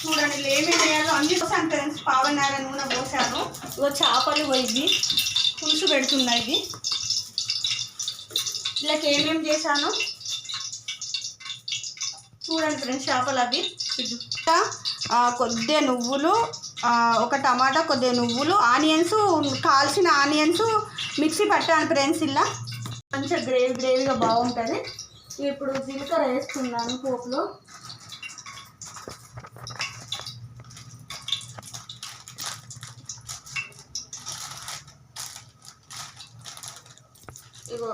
చూడండి ఇలా ఏమేమి వేయాలో అన్ని పోసాను ఫ్రెండ్స్ పావనార నూనె పోసాను ఇగో చేపలు ఇవి. పులుసు పెడుతున్నాయి ఇది. ఇలాకి ఏమేమి చేశాను? చూడండి ఫ్రెండ్స్ చేపలు అవి. కొద్దిగా నువ్వులు ఒక టమాటా కొద్దిగా నువ్వులు ఆనియన్స్ కాల్చిన ఆనియన్స్ మిక్సీ పట్టాను ఫ్రెండ్స్ ఇలా. మంచిగా గ్రేవీ గ్రేవీగా బాగుంటుంది. ఇప్పుడు జీలకర్ర వేస్తున్నాను పోపులో. ఇగో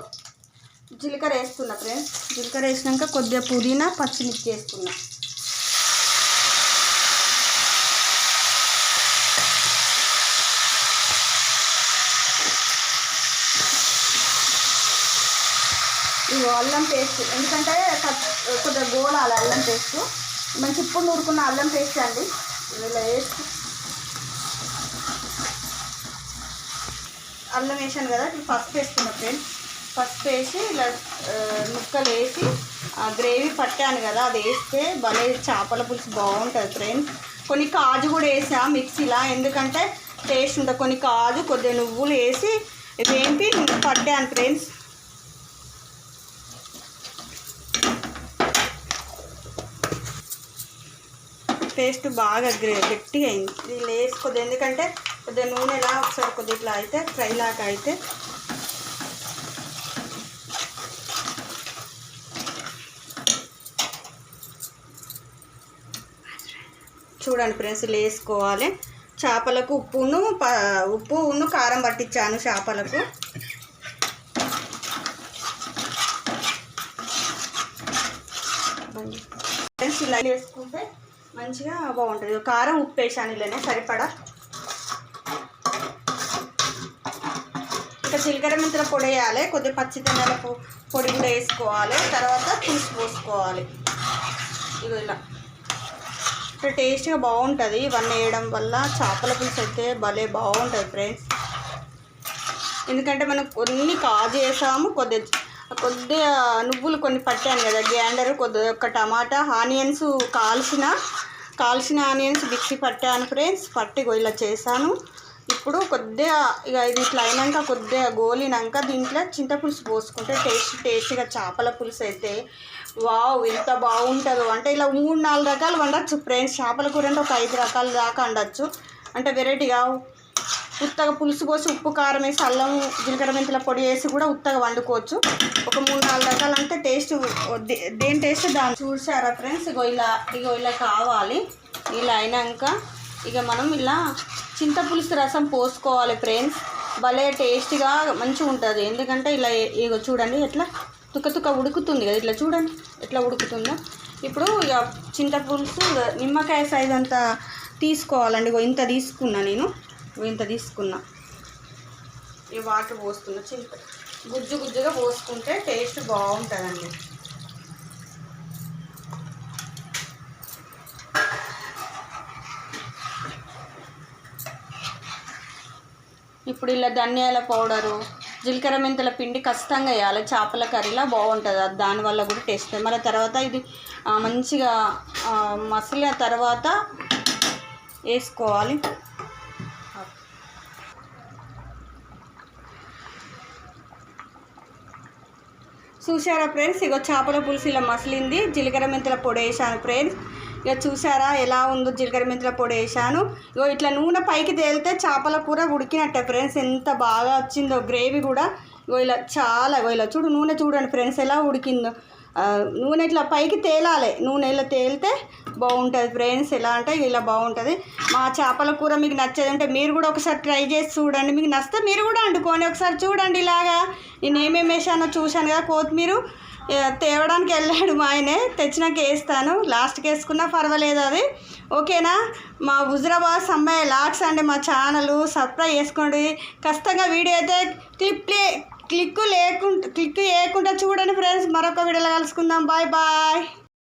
జీలకర్ర వేస్తున్నా ఫ్రెండ్స్. జీలకర్ర వేసినాక కొద్దిగా పుదీనా పచ్చిమిర్చి వేసుకున్నా ఇగో అల్లం పేస్ట్. ఎందుకంటే కొద్దిగా గోలాలి అల్లం పేస్ట్. మంచి ఇప్పుడు నూరుకున్న అల్లం పేస్ట్ అండి. ఇలా వేసి అల్లం వేసాను కదా ఇప్పుడు పసుపు వేస్తున్నా ఫ్రెండ్స్. పసుపు వేసి ఇలా ముక్కలు వేసి ఆ గ్రేవీ పట్టాను కదా అది వేస్తే భలే చేపల పులుసు బాగుంటుంది ఫ్రెండ్స్ కొన్ని కాజు కూడా వేసా మిక్సీలా. ఎందుకంటే టేస్ట్ ఉంటుంది. కొన్ని కాజు కొద్దిగా నువ్వులు వేసి వేంపి పట్టాను ఫ్రెండ్స్ పేస్ట్ బాగా గ్రే గట్టిగా అయింది. ఇది లేసి కొద్దిగా ఎందుకంటే కొద్దిగా నూనెలా ఒకసారి కొద్దిగా ఇట్లా అయితే ఫ్రై లాగా అయితే చూడండి ఫ్రెండ్స్ ఇలా వేసుకోవాలి చేపలకు ఉప్పును ఉప్పు ఉన్ను కారం పట్టించాను చేపలకు. ఫ్రెండ్స్ ఇలా వేసుకుంటే మంచిగా బాగుంటుంది. కారం ఉప్పు వేసాను ఇలానే సరిపడా? ఇంకా జీలకర్ర మెంతుల పొడి వేయాలి. కొద్దిగా పచ్చి పొడి కూడా వేసుకోవాలి. తర్వాత పులుసు పోసుకోవాలి. ఇది ఇలా. ఇట్లా టేస్ట్గా బాగుంటుంది ఇవన్నీ వేయడం వల్ల చేపల పులుసు అయితే భలే బాగుంటుంది ఫ్రెండ్స్. ఎందుకంటే మనం కొన్ని కాజు వేసాము కొద్దిగా కొద్దిగా నువ్వులు కొన్ని పట్టాను కదా గ్యాండర్ కొద్ది ఒక టమాటా ఆనియన్స్ కాల్చిన కాల్చిన ఆనియన్స్ మిక్సీ పట్టాను ఫ్రెండ్స్. పట్టి ఇలా చేశాను. ఇప్పుడు కొద్దిగా ఇక ఇది ఇట్లా అయినాక కొద్దిగా గోలినాక దీంట్లో చింతపులుసు పోసుకుంటే టేస్ట్ టేస్ట్గా చేపల పులుసు అయితే వావ్ ఎంత బాగుంటుందో. అంటే ఇలా మూడు నాలుగు రకాలు వండొచ్చు ఫ్రెండ్స్. చేపల కూర అంటే ఒక ఐదు రకాల దాకా వండొచ్చు. అంటే వెరైటీగా ఉత్తగా పులుసు పోసి ఉప్పు కారం వేసి అల్లం జీలకర్ర మెంతుల పొడి వేసి కూడా ఉత్తగా వండుకోవచ్చు. ఒక మూడు నాలుగు రకాలు అంటే టేస్ట్ దే- దేని టేస్ట్ దాన్ని చూసారా ఫ్రెండ్స్? ఇగో ఇలా ఇగో ఇలా కావాలి. ఇలా అయినాక ఇక మనం ఇలా చింతపులుసు రసం పోసుకోవాలి ఫ్రెండ్స్ భలే టేస్ట్గా మంచిగా ఉంటుంది. ఎందుకంటే ఇలా ఇగో చూడండి ఎట్లా తుక్క తుక్క ఉడుకుతుంది కదా ఇట్లా చూడండి ఎట్లా ఉడుకుతుందో. ఇప్పుడు ఇక చింతపులుసు నిమ్మకాయ సైజ్ అంతా తీసుకోవాలండి. ఇంత తీసుకున్నా నేను. ఇంత తీసుకున్నా. ఈ వాటర్ పోస్తున్నా చింత గుజ్జు గుజ్జుగా పోసుకుంటే టేస్ట్ బాగుంటుందండి. ఇప్పుడు ఇలా ధనియాల పౌడరు జీలకర్ర మెంతుల పిండి ఖచ్చితంగా వేయాలి. చేపల కర్రీలా బాగుంటుంది. అది దానివల్ల కూడా టేస్ట్ మళ్ళీ తర్వాత ఇది మంచిగా మసిలిన తర్వాత వేసుకోవాలి. చూసారా ఫ్రెండ్స్? ఇగో చేపల పులుసు ఇలా మసిలింది. జీలకర్ర మెంతుల పొడి వేసాను ఫ్రెండ్స్. ఇక చూసారా ఎలా ఉందో జీలకర్ర మెంతుల పొడి వేసాను. ఇగో ఇట్లా నూనె పైకి తేలితే చేపల కూర ఉడికినట్టే ఫ్రెండ్స్. ఎంత బాగా వచ్చిందో గ్రేవీ కూడా. ఇగో ఇలా చాలా ఇగో ఇలా చూడు నూనె చూడండి ఫ్రెండ్స్ ఎలా ఉడికిందో. నూనె ఇట్లా పైకి తేలాలి. నూనె ఇలా తేలితే బాగుంటుంది ఫ్రెండ్స్. ఎలా అంటే ఇలా బాగుంటుంది. మా చేపల కూర మీకు నచ్చేది అంటే మీరు కూడా ఒకసారి ట్రై చేసి చూడండి. మీకు నచ్చితే మీరు కూడా వండుకోండి. ఒకసారి చూడండి ఇలాగా. నేను ఏమేమి వేసానో చూశాను కదా కొత్తిమీర తేవడానికి వెళ్ళాడు మా ఆయనే. తెచ్చినాక వేస్తాను. లాస్ట్కి వేసుకున్నా పర్వాలేదు అది. ఓకేనా? మా హుజరాబాద్ అమ్మాయి లాక్స్ అండి మా ఛానల్. సబ్స్క్రైబ్ చేసుకోండి. ఖచ్చితంగా వీడియో అయితే క్లిప్ లే క్లిక్ లేకుండా క్లిక్ చేయకుండా చూడండి ఫ్రెండ్స్. మరొక వీడియోలో కలుసుకుందాం. Bye bye.